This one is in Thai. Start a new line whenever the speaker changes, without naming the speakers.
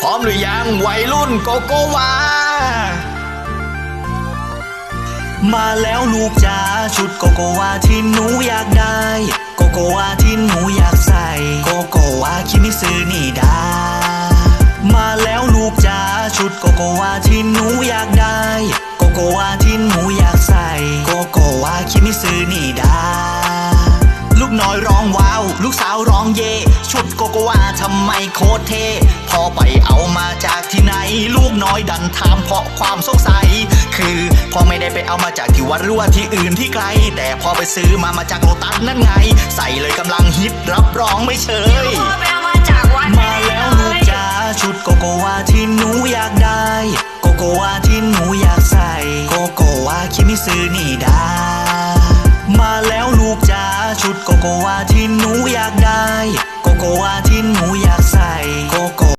พร้อมหรือยังวัยรุ่นโกโกวา มาแล้วลูกจ๋าชุดโกโกวาที่หนูอยากได้ โกโกวาที่หนูอยากใส่ โกโกวาคิมิซึนี่ดา มาแล้วลูกจ๋าชุดโกโกวาที่หนูอยากได้ โกโกวาที่หนูอยากใส่ โกโกวาคิมิซึนี่ดาลูกน้อยร้องว้าว ลูกสาวร้องเย่ชุดโกโกวาทำไมโคตรเท่พอ น้อยดันถามเพราะความสงสัย คือพ่อไม่ได้ไปเอามาจากที่วัดรั่วที่อื่นที่ไกล แต่พ่อไปซื้อมามาจากโลตัสนั่นไง ใส่เลยกำลังฮิตรับรองไม่เฉยมาแล้วลูกจ้าชุดโกโกวาที่หนูอยากได้ โกโกวาที่หนูอยากใส่ โกโกวาคิมิซือนี่ดามาแล้วลูกจ้าชุดโกโกวาที่หนูอยากได้ โกโกวาที่หนู